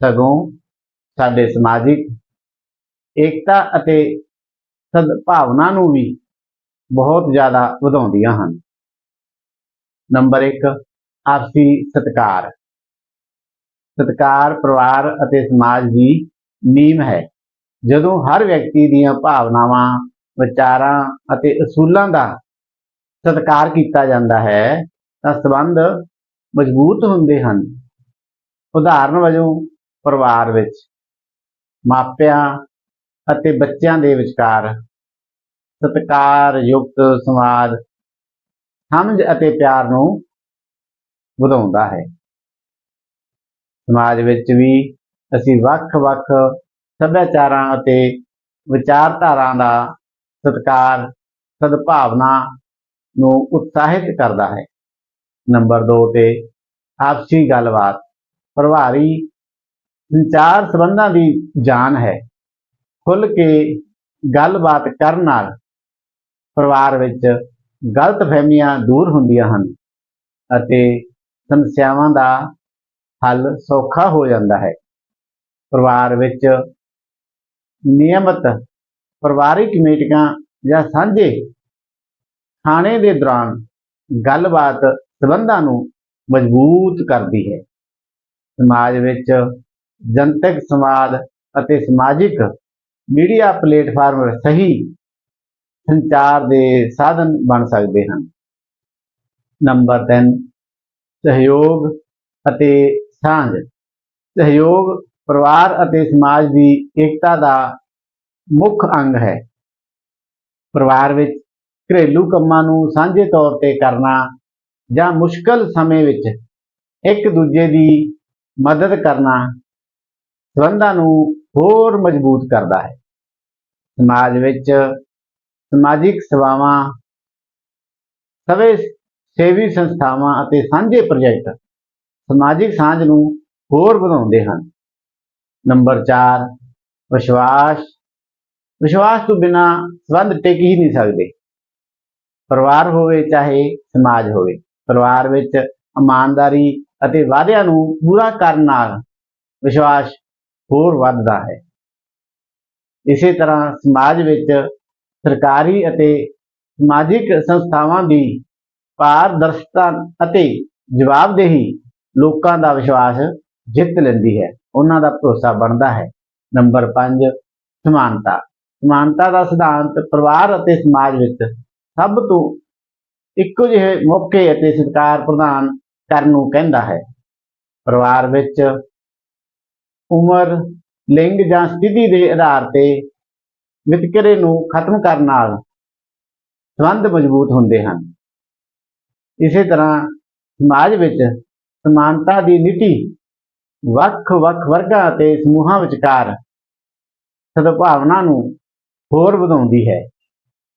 ਸਗੋਂ ਸਾਡੇ ਸਮਾਜਿਕ ਏਕਤਾ ਅਤੇ ਸਦਭਾਵਨਾ ਨੂੰ ਵੀ ਬਹੁਤ ਜ਼ਿਆਦਾ ਵਧਾਉਂਦੀਆਂ ਹਨ। ਨੰਬਰ 1 ਆਪਸੀ ਸਤਿਕਾਰ। ਸਤਿਕਾਰ ਪਰਿਵਾਰ ਅਤੇ ਸਮਾਜ ਦੀ ਨੀਂਹ ਹੈ। ਜਦੋਂ ਹਰ ਵਿਅਕਤੀ ਦੀਆਂ ਭਾਵਨਾਵਾਂ, ਵਿਚਾਰਾਂ ਅਤੇ ਅਸੂਲਾਂ ਦਾ ਸਤਿਕਾਰ ਕੀਤਾ ਜਾਂਦਾ ਹੈ, ਤਾਂ ਸੰਬੰਧ ਮਜ਼ਬੂਤ ਹੁੰਦੇ ਹਨ। ਉਦਾਹਰਨ ਵਜੋਂ ਪਰਿਵਾਰ ਵਿੱਚ, ਮਾਪਿਆਂ ਅਤੇ ਬੱਚਿਆਂ ਦੇ ਵਿਚਕਾਰ ਸਤਿਕਾਰਯੁਕਤ ਸਮਾਜ ਸਮਝ ਅਤੇ ਪਿਆਰ ਨੂੰ ਵਧਾਉਂਦਾ ਹੈ। ਸਮਾਜ ਵਿੱਚ ਵੀ ਅਸੀਂ ਵੱਖ-ਵੱਖ ਸੱਭਿਆਚਾਰਾਂ ਅਤੇ ਵਿਚਾਰਧਾਰਾ ਦਾ ਸਤਿਕਾਰ, ਸਦਭਾਵਨਾ ਨੂੰ ਉਤਸ਼ਾਹਿਤ ਕਰਦਾ ਹੈ। ਨੰਬਰ 2 ਤੇ ਆਪਸੀ ਗੱਲਬਾਤ, ਪ੍ਰਭਾਵੀ ਸੰਚਾਰ ਸੰਬੰਧਾਂ ਦੀ ਜਾਨ ਹੈ। ਖੁੱਲ੍ਹ ਕੇ ਗੱਲਬਾਤ ਕਰਨ ਨਾਲ ਪਰਿਵਾਰ ਵਿੱਚ ਗਲਤ ਫਹਿਮੀਆਂ ਦੂਰ ਹੁੰਦੀਆਂ ਹਨ ਅਤੇ ਸਮੱਸਿਆਵਾਂ ਦਾ ਹੱਲ ਸੌਖਾ ਹੋ ਜਾਂਦਾ ਹੈ। ਪਰਿਵਾਰ ਵਿੱਚ ਨਿਯਮਤ ਪਰਿਵਾਰਿਕ ਮੀਟਿੰਗਾਂ ਜਾਂ ਸਾਂਝੇ ਖਾਣੇ ਦੇ ਦੌਰਾਨ ਗੱਲਬਾਤ ਸੰਬੰਧਾਂ ਨੂੰ ਮਜ਼ਬੂਤ ਕਰਦੀ ਹੈ। ਸਮਾਜ ਵਿੱਚ ਜਨਤਕ ਸੰਵਾਦ ਅਤੇ ਸਮਾਜਿਕ ਮੀਡੀਆ ਪਲੇਟਫਾਰਮ ਸਹੀ ਸੰਚਾਰ ਦੇ ਸਾਧਨ ਬਣ ਸਕਦੇ ਹਨ। ਨੰਬਰ 3 ਸਹਿਯੋਗ ਅਤੇ ਸਾਂਝ। ਸਹਿਯੋਗ ਪਰਿਵਾਰ ਅਤੇ ਸਮਾਜ ਦੀ ਏਕਤਾ ਦਾ ਮੁੱਖ ਅੰਗ ਹੈ। ਪਰਿਵਾਰ ਵਿੱਚ ਘਰੇਲੂ ਕੰਮਾਂ ਨੂੰ ਸਾਂਝੇ ਤੌਰ ਤੇ ਕਰਨਾ ਜਾਂ ਮੁਸ਼ਕਲ ਸਮੇਂ ਵਿੱਚ ਇੱਕ ਦੂਜੇ ਦੀ ਮਦਦ ਕਰਨਾ ਸੰਬੰਧਾਂ ਨੂੰ ਹੋਰ ਮਜ਼ਬੂਤ ਕਰਦਾ ਹੈ। ਸਮਾਜ ਵਿੱਚ ਸਮਾਜਿਕ ਸੇਵਾਵਾਂ, ਸਵੇ ਸੇਵੀ ਸੰਸਥਾਵਾਂ ਅਤੇ ਸਾਂਝੇ ਪ੍ਰੋਜੈਕਟ ਸਮਾਜਿਕ ਸਾਂਝ ਨੂੰ ਹੋਰ ਵਧਾਉਂਦੇ ਹਨ। ਨੰਬਰ 4 ਵਿਸ਼ਵਾਸ। ਵਿਸ਼ਵਾਸ ਤੋਂ ਬਿਨਾ ਸੰਬੰਧ ਟਿਕ ਹੀ ਨਹੀਂ ਸਕਦੇ। ਪਰਿਵਾਰ ਹੋਵੇ ਚਾਹੇ ਸਮਾਜ ਹੋਵੇ, ਪਰਿਵਾਰ ਵਿੱਚ ਇਮਾਨਦਾਰੀ ਅਤੇ ਵਾਅਦਿਆਂ ਨੂੰ ਪੂਰਾ ਕਰਨ ਨਾਲ ਵਿਸ਼ਵਾਸ ਹੋਰ ਵੱਧਦਾ ਹੈ। ਇਸੇ ਤਰ੍ਹਾਂ ਸਮਾਜ ਵਿੱਚ ਸਰਕਾਰੀ ਅਤੇ ਸਮਾਜਿਕ ਸੰਸਥਾਵਾਂ ਦੀ ਪਾਰਦਰਸ਼ਤਾ ਅਤੇ ਜਵਾਬਦੇਹੀ ਲੋਕਾਂ ਦਾ ਵਿਸ਼ਵਾਸ ਜਿੱਤ ਲੈਂਦੀ ਹੈ। ਉਹਨਾਂ ਦਾ ਭਰੋਸਾ ਬਣਦਾ ਹੈ। ਨੰਬਰ 5 ਸਮਾਨਤਾ। ਸਮਾਨਤਾ ਦਾ ਸਿਧਾਂਤ ਪਰਿਵਾਰ ਅਤੇ ਸਮਾਜ ਵਿੱਚ ਸਭ ਤੋਂ ਇੱਕੋ ਜਿਹੇ ਮੌਕੇ ਅਤੇ ਸਤਿਕਾਰ ਪ੍ਰਦਾਨ ਕਰਨ ਨੂੰ ਕਹਿੰਦਾ ਹੈ। ਪਰਿਵਾਰ ਵਿੱਚ ਉਮਰ, ਲਿੰਗ ਜਾਂ ਸਥਿਤੀ ਦੇ ਆਧਾਰ ਤੇ ਵਿਤਕਰੇ ਨੂੰ ਖਤਮ ਕਰਨ ਨਾਲ ਸੰਬੰਧ ਮਜ਼ਬੂਤ ਹੁੰਦੇ ਹਨ। ਇਸੇ ਤਰ੍ਹਾਂ ਸਮਾਜ ਵਿੱਚ ਸਮਾਨਤਾ ਦੀ ਨੀਤੀ ਵੱਖ-ਵੱਖ ਵਰਗਾਂ ਅਤੇ ਸਮੂਹਾਂ ਵਿਚਕਾਰ ਸਦਭਾਵਨਾ ਨੂੰ ਹੋਰ ਵਧਾਉਂਦੀ ਹੈ।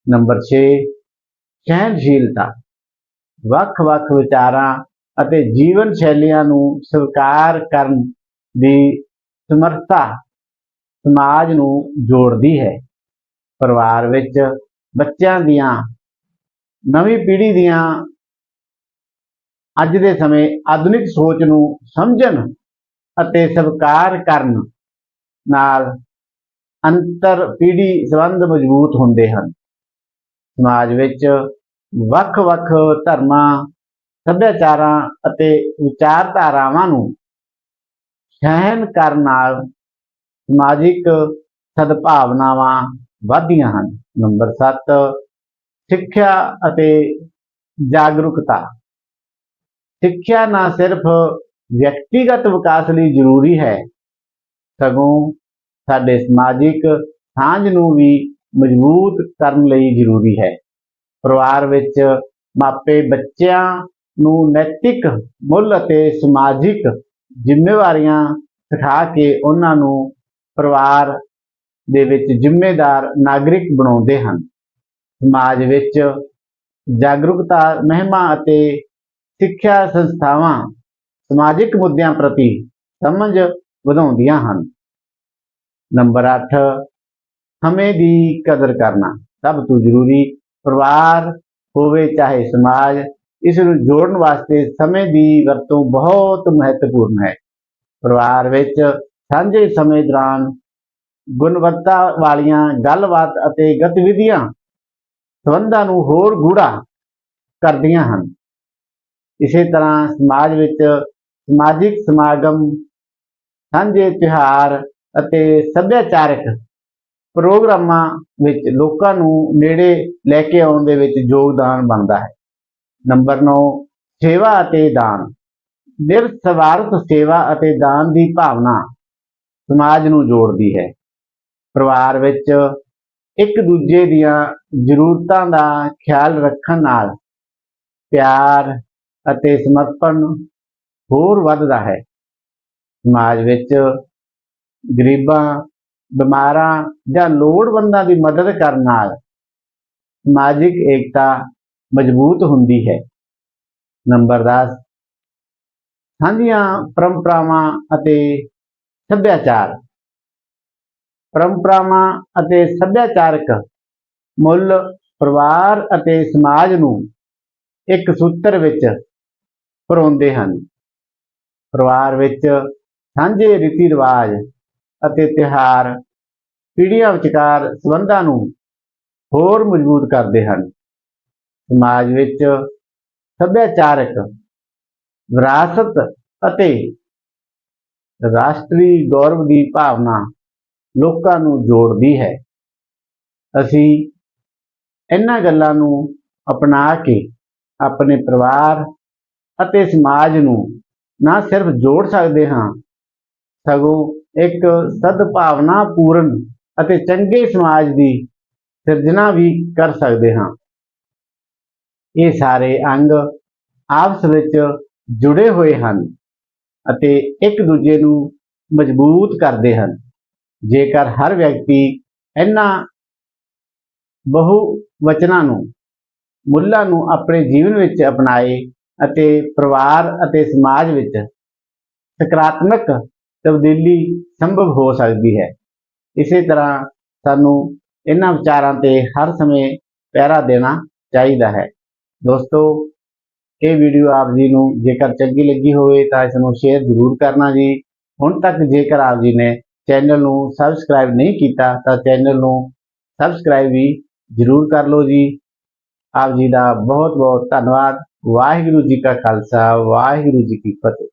ਨੰਬਰ 6 ਸਹਿਣਸ਼ੀਲਤਾ। ਵੱਖ-ਵੱਖ ਵਿਚਾਰਾਂ ਅਤੇ ਜੀਵਨ ਸ਼ੈਲੀਆਂ ਨੂੰ ਸਵੀਕਾਰ ਕਰਨ ਦੀ ਸਮਰੱਥਾ ਸਮਾਜ ਨੂੰ ਜੋੜਦੀ ਹੈ। ਪਰਿਵਾਰ ਵਿੱਚ ਬੱਚਿਆਂ ਦੀਆਂ, ਨਵੀਂ ਪੀੜ੍ਹੀ ਦੀਆਂ ਅੱਜ ਦੇ ਸਮੇਂ ਆਧੁਨਿਕ ਸੋਚ ਨੂੰ ਸਮਝਣ ਅਤੇ ਸਵੀਕਾਰ ਕਰਨ ਨਾਲ ਅੰਤਰ ਪੀੜ੍ਹੀ ਸੰਬੰਧ ਮਜ਼ਬੂਤ ਹੁੰਦੇ ਹਨ। ਸਮਾਜ ਵਿੱਚ ਵੱਖ-ਵੱਖ ਧਰਮਾਂ, ਸੱਭਿਆਚਾਰਾਂ ਅਤੇ ਵਿਚਾਰਧਾਰਾਵਾਂ ਨੂੰ ਸਹਿਣ ਕਰਨ ਨਾਲ ਸਮਾਜਿਕ ਸਦਭਾਵਨਾਵਾਂ ਵਧਦੀਆਂ ਹਨ। ਨੰਬਰ 7 ਸਿੱਖਿਆ ਅਤੇ ਜਾਗਰੂਕਤਾ। ਸਿੱਖਿਆ ਨਾ ਸਿਰਫ ਵਿਅਕਤੀਗਤ ਵਿਕਾਸ ਲਈ ਜ਼ਰੂਰੀ ਹੈ, ਸਗੋਂ ਸਾਡੇ ਸਮਾਜਿਕ ਸਾਂਝ ਨੂੰ ਵੀ ਮਜ਼ਬੂਤ ਕਰਨ ਲਈ ਜ਼ਰੂਰੀ ਹੈ। ਪਰਿਵਾਰ ਵਿੱਚ ਮਾਪੇ ਬੱਚਿਆਂ ਨੂੰ ਨੈਤਿਕ, ਮੁੱਲ ਅਤੇ ਸਮਾਜਿਕ ਜ਼ਿੰਮੇਵਾਰੀਆਂ ਸਿਖਾ ਕੇ ਉਹਨਾਂ ਨੂੰ ਪਰਿਵਾਰ ਦੇ ਵਿੱਚ ਜ਼ਿੰਮੇਦਾਰ ਨਾਗਰਿਕ ਬਣਾਉਂਦੇ ਹਨ। ਸਮਾਜ ਵਿੱਚ ਜਾਗਰੂਕਤਾ, ਮਹਿਮਾ ਅਤੇ ਸਿੱਖਿਆ ਸੰਸਥਾਵਾਂ ਸਮਾਜਿਕ ਮੁੱਦਿਆਂ ਪ੍ਰਤੀ ਸਮਝ ਵਧਾਉਂਦੀਆਂ ਹਨ। ਨੰਬਰ 8 ਸਮੇਂ ਦੀ ਕਦਰ ਕਰਨਾ। ਸਭ ਤੋਂ ਜ਼ਰੂਰੀ ਪਰਿਵਾਰ ਹੋਵੇ, ਚਾਹੇ ਸਮਾਜ ਇਸ ਨੂੰ ਜੋੜਨ ਵਾਸਤੇ ਸਮੇਂ ਦੀ ਵਰਤੋਂ ਬਹੁਤ ਮਹੱਤਵਪੂਰਨ ਹੈ। ਪਰਿਵਾਰ ਵਿੱਚ ਸਾਂਝੇ ਸਮੇਂ ਦੌਰਾਨ ਗੁਣਵੱਤਾ ਵਾਲੀਆਂ ਗੱਲਬਾਤ ਅਤੇ ਗਤੀਵਿਧੀਆਂ ਸੰਬੰਧਾਂ ਨੂੰ ਹੋਰ ਗੂੜਾ ਕਰਦੀਆਂ ਹਨ। ਇਸੇ ਤਰ੍ਹਾਂ ਸਮਾਜ ਵਿੱਚ ਸਮਾਜਿਕ ਸਮਾਗਮ, ਸਾਂਝੇ ਤਿਉਹਾਰ ਅਤੇ ਸੱਭਿਆਚਾਰਕ ਪ੍ਰੋਗਰਾਮਾਂ ਵਿੱਚ ਲੋਕਾਂ ਨੂੰ ਨੇੜੇ ਲੈ ਕੇ ਆਉਣ ਦੇ ਵਿੱਚ ਯੋਗਦਾਨ ਬਣਦਾ ਹੈ। ਨੰਬਰ 9 ਸੇਵਾ ਅਤੇ ਦਾਨ। ਨਿਰਸਵਾਰਥ ਸੇਵਾ ਅਤੇ ਦਾਨ ਦੀ ਭਾਵਨਾ ਸਮਾਜ ਨੂੰ ਜੋੜਦੀ ਹੈ। ਪਰਿਵਾਰ ਵਿੱਚ ਇੱਕ ਦੂਜੇ ਦੀਆਂ ਜ਼ਰੂਰਤਾਂ ਦਾ ਖਿਆਲ ਰੱਖਣ ਨਾਲ ਪਿਆਰ ਅਤੇ ਸਮਰਪਣ ਹੋਰ ਵੱਧਦਾ ਹੈ। ਸਮਾਜ ਵਿੱਚ ਗਰੀਬਾਂ, ਬਿਮਾਰਾਂ ਜਾਂ ਲੋੜਵੰਦਾਂ ਦੀ ਮਦਦ ਕਰਨ ਨਾਲ ਸਮਾਜਿਕ ਏਕਤਾ ਮਜ਼ਬੂਤ ਹੁੰਦੀ ਹੈ। ਨੰਬਰ 10 ਸਾਂਝੀਆਂ ਪਰੰਪਰਾਵਾਂ ਅਤੇ ਸੱਭਿਆਚਾਰ। ਪਰੰਪਰਾਵਾਂ ਅਤੇ ਸੱਭਿਆਚਾਰਕ ਮੁੱਲ ਪਰਿਵਾਰ ਅਤੇ ਸਮਾਜ ਨੂੰ ਇੱਕ ਸੂਤਰ ਵਿੱਚ ਪਰੋਂਦੇ ਹਨ। ਪਰਿਵਾਰ ਵਿੱਚ ਸਾਂਝੇ ਰੀਤੀ ਰਿਵਾਜ ਅਤੇ ਤਿਉਹਾਰ, ਪੀੜ੍ਹੀਆਂ ਵਿਚਕਾਰ ਸੰਬੰਧਾਂ ਨੂੰ ਹੋਰ ਮਜ਼ਬੂਤ ਕਰਦੇ ਹਨ। ਸਮਾਜ ਵਿੱਚ ਸੱਭਿਆਚਾਰਕ, ਵਿਰਾਸਤ ਅਤੇ ਰਾਸ਼ਟਰੀ ਗੌਰਵ ਦੀ ਭਾਵਨਾ ਲੋਕਾਂ ਨੂੰ ਜੋੜਦੀ ਹੈ। ਅਸੀਂ ਇਹਨਾਂ ਗੱਲਾਂ ਨੂੰ ਅਪਣਾ ਕੇ ਆਪਣੇ ਪਰਿਵਾਰ ਅਤੇ ਸਮਾਜ ਨੂੰ ਨਾ ਸਿਰਫ ਜੋੜ ਸਕਦੇ ਹਾਂ, ਸਗੋਂ ਇੱਕ ਸਦਭਾਵਨਾ ਪੂਰਨ ਅਤੇ ਚੰਗੇ ਸਮਾਜ ਦੀ ਸਿਰਜਣਾ ਵੀ ਕਰ ਸਕਦੇ ਹਾਂ। ਇਹ ਸਾਰੇ ਅੰਗ ਆਪਸ ਵਿੱਚ ਜੁੜੇ ਹੋਏ ਹਨ ਅਤੇ ਇੱਕ ਦੂਜੇ ਨੂੰ ਮਜ਼ਬੂਤ ਕਰਦੇ ਹਨ। ਜੇਕਰ ਹਰ ਵਿਅਕਤੀ ਇਹਨਾਂ ਬਹੁ ਵਚਨਾਂ ਨੂੰ, ਮੁੱਲਾਂ ਨੂੰ ਆਪਣੇ ਜੀਵਨ ਵਿੱਚ ਅਪਣਾਏ ਅਤੇ ਪਰਿਵਾਰ ਅਤੇ ਸਮਾਜ ਵਿੱਚ ਸਕਾਰਾਤਮਕ ਤਬਦੀਲੀ ਸੰਭਵ ਹੋ ਸਕਦੀ ਹੈ। ਇਸੇ ਤਰ੍ਹਾਂ ਸਾਨੂੰ ਇਹਨਾਂ ਵਿਚਾਰਾਂ ਤੇ ਹਰ ਸਮੇਂ ਪਹਿਰਾ ਦੇਣਾ ਚਾਹੀਦਾ ਹੈ। ਦੋਸਤੋ, ਇਹ ਵੀਡੀਓ ਆਪ ਜੀ ਨੂੰ ਜੇਕਰ ਚੰਗੀ ਲੱਗੀ ਹੋਵੇ ਤਾਂ ਇਸ ਨੂੰ ਸ਼ੇਅਰ ਜ਼ਰੂਰ ਕਰਨਾ ਜੀ। ਹੁਣ ਤੱਕ ਜੇਕਰ ਆਪ ਜੀ ਨੇ ਚੈਨਲ ਨੂੰ ਸਬਸਕ੍ਰਾਈਬ ਨਹੀਂ ਕੀਤਾ, ਤਾਂ ਚੈਨਲ ਨੂੰ ਸਬਸਕ੍ਰਾਈਬ ਵੀ ਜ਼ਰੂਰ ਕਰ ਲਓ ਜੀ। ਆਪ ਜੀ ਦਾ ਬਹੁਤ ਬਹੁਤ ਧੰਨਵਾਦ। ਵਾਹਿਗੁਰੂ ਜੀ ਕਾ ਖਾਲਸਾ, ਵਾਹਿਗੁਰੂ ਜੀ ਕੀ ਫਤਿਹ।